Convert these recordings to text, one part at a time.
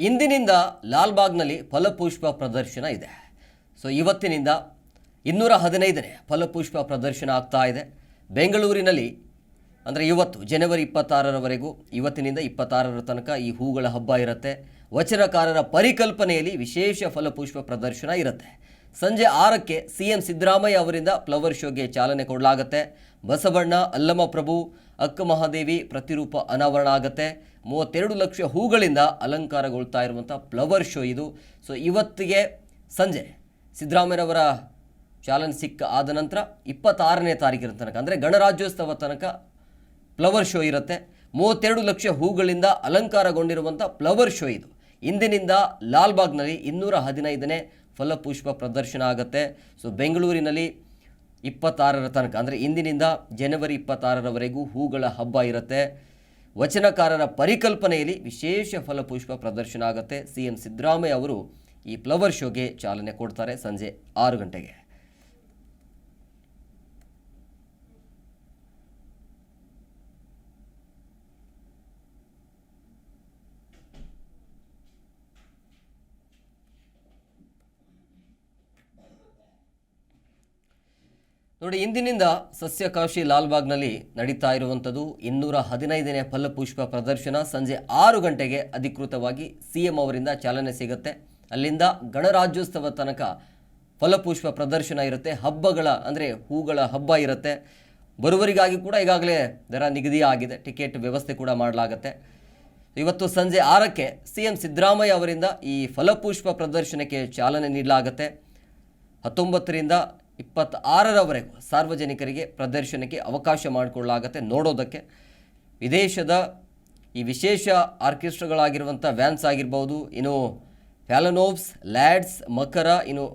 ಇಂದಿನಿಂದ ಲಾಲ್ಬಾಗ್ನಲ್ಲಿ ಫಲಪುಷ್ಪ ಪ್ರದರ್ಶನ ಇದೆ. ಸೊ ಇವತ್ತಿನಿಂದ ಇನ್ನೂರ ಹದಿನೈದನೇ ಫಲಪುಷ್ಪ ಪ್ರದರ್ಶನ ಆಗ್ತಾ ಇದೆ. ಬೆಂಗಳೂರಿನಲ್ಲಿ ಅಂದರೆ ಇವತ್ತು, ಜನವರಿ ಇಪ್ಪತ್ತಾರರವರೆಗೂ, ಇವತ್ತಿನಿಂದ ಇಪ್ಪತ್ತಾರರ ತನಕ ಈ ಹೂಗಳ ಹಬ್ಬ ಇರುತ್ತೆ. ವಚನಕಾರರ ಪರಿಕಲ್ಪನೆಯಲ್ಲಿ ವಿಶೇಷ ಫಲಪುಷ್ಪ ಪ್ರದರ್ಶನ ಇರುತ್ತೆ. ಸಂಜೆ ಆರಕ್ಕೆ ಸಿ ಎಂ ಸಿದ್ದರಾಮಯ್ಯ ಅವರಿಂದ ಫ್ಲವರ್ ಶೋಗೆ ಚಾಲನೆ ಕೊಡಲಾಗುತ್ತೆ. ಬಸವಣ್ಣ ಅಲ್ಲಮಪ್ರಭು ಅಕ್ಕ ಮಹಾದೇವಿ ಪ್ರತಿರೂಪ ಅನಾವರಣ ಆಗುತ್ತೆ. ಮೂವತ್ತೆರಡು ಲಕ್ಷ ಹೂಗಳಿಂದ ಅಲಂಕಾರಗೊಳ್ತಾ ಇರುವಂಥ ಫ್ಲವರ್ ಶೋ ಇದು. ಸೊ ಇವತ್ತಿಗೆ ಸಂಜೆ ಸಿದ್ದರಾಮಯ್ಯರವರ ಚಾಲನೆ ಸಿಕ್ಕ ಆದ ನಂತರ ಇಪ್ಪತ್ತಾರನೇ ತಾರೀಕಿನ ತನಕ, ಅಂದರೆ ಗಣರಾಜ್ಯೋತ್ಸವ ತನಕ ಫ್ಲವರ್ ಶೋ ಇರುತ್ತೆ. ಮೂವತ್ತೆರಡು ಲಕ್ಷ ಹೂಗಳಿಂದ ಅಲಂಕಾರಗೊಂಡಿರುವಂಥ ಫ್ಲವರ್ ಶೋ ಇದು. ಇಂದಿನಿಂದ ಲಾಲ್ಬಾಗ್ನಲ್ಲಿ ಇನ್ನೂರ ಹದಿನೈದನೇ ಫಲಪುಷ್ಪ ಪ್ರದರ್ಶನ ಆಗುತ್ತೆ. ಸೊ, ಬೆಂಗಳೂರಿನಲ್ಲಿ ಇಪ್ಪತ್ತಾರರ ತನಕ, ಅಂದರೆ ಇಂದಿನಿಂದ ಜನವರಿ ಇಪ್ಪತ್ತಾರರವರೆಗೂ ಹೂಗಳ ಹಬ್ಬ ಇರುತ್ತೆ. ವಚನಕಾರರ ಪರಿಕಲ್ಪನೆಯಲ್ಲಿ ವಿಶೇಷ ಫಲಪುಷ್ಪ ಪ್ರದರ್ಶನ ಆಗುತ್ತೆ. ಸಿ ಎಂ ಸಿದ್ದರಾಮಯ್ಯ ಅವರು ಈ ಫ್ಲವರ್ ಶೋಗೆ ಚಾಲನೆ ಕೊಡ್ತಾರೆ ಸಂಜೆ ಆರು ಗಂಟೆಗೆ. ನೋಡಿ, ಇಂದಿನಿಂದ ಸಸ್ಯಕಾಶಿ ಲಾಲ್ಬಾಗ್ನಲ್ಲಿ ನಡೀತಾ ಇರುವಂಥದ್ದು ಇನ್ನೂರ ಹದಿನೈದನೇ ಫಲಪುಷ್ಪ ಪ್ರದರ್ಶನ. ಸಂಜೆ ಆರು ಗಂಟೆಗೆ ಅಧಿಕೃತವಾಗಿ ಸಿ ಎಂ ಅವರಿಂದ ಚಾಲನೆ ಸಿಗುತ್ತೆ. ಅಲ್ಲಿಂದ ಗಣರಾಜ್ಯೋತ್ಸವ ತನಕ ಫಲಪುಷ್ಪ ಪ್ರದರ್ಶನ ಇರುತ್ತೆ. ಹಬ್ಬಗಳ ಅಂದರೆ ಹೂಗಳ ಹಬ್ಬ ಇರುತ್ತೆ. ಬರುವರಿಗಾಗಿ ಕೂಡ ಈಗಾಗಲೇ ದರ ನಿಗದಿ ಆಗಿದೆ. ಟಿಕೆಟ್ ವ್ಯವಸ್ಥೆ ಕೂಡ ಮಾಡಲಾಗುತ್ತೆ. ಇವತ್ತು ಸಂಜೆ ಆರಕ್ಕೆ ಸಿ ಎಂ ಸಿದ್ದರಾಮಯ್ಯ ಅವರಿಂದ ಈ ಫಲಪುಷ್ಪ ಪ್ರದರ್ಶನಕ್ಕೆ ಚಾಲನೆ ನೀಡಲಾಗುತ್ತೆ. ಹತ್ತೊಂಬತ್ತರಿಂದ ಇಪ್ಪತ್ತಾರರವರೆಗೂ ಸಾರ್ವಜನಿಕರಿಗೆ ಪ್ರದರ್ಶನಕ್ಕೆ ಅವಕಾಶ ಮಾಡಿಕೊಳ್ಳಲಾಗತ್ತೆ. ನೋಡೋದಕ್ಕೆ ವಿದೇಶದ ಈ ವಿಶೇಷ ಆರ್ಕೆಸ್ಟ್ರಾಗಳಾಗಿರುವಂಥ ವ್ಯಾನ್ಸ್ ಆಗಿರ್ಬೋದು, ಇನ್ನು ಫ್ಯಾಲನೋವ್ಸ್ ಲ್ಯಾಡ್ಸ್, ಮಕರ, ಇನ್ನು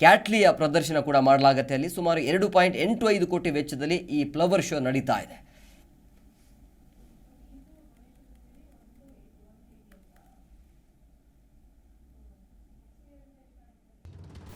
ಕ್ಯಾಟ್ಲಿಯ ಪ್ರದರ್ಶನ ಕೂಡ ಮಾಡಲಾಗತ್ತೆ. ಅಲ್ಲಿ ಸುಮಾರು ಎರಡು ಪಾಯಿಂಟ್ ಎಂಟು ಐದು ಕೋಟಿ ವೆಚ್ಚದಲ್ಲಿ ಈ ಫ್ಲವರ್ ಶೋ ನಡೀತಾ ಇದೆ.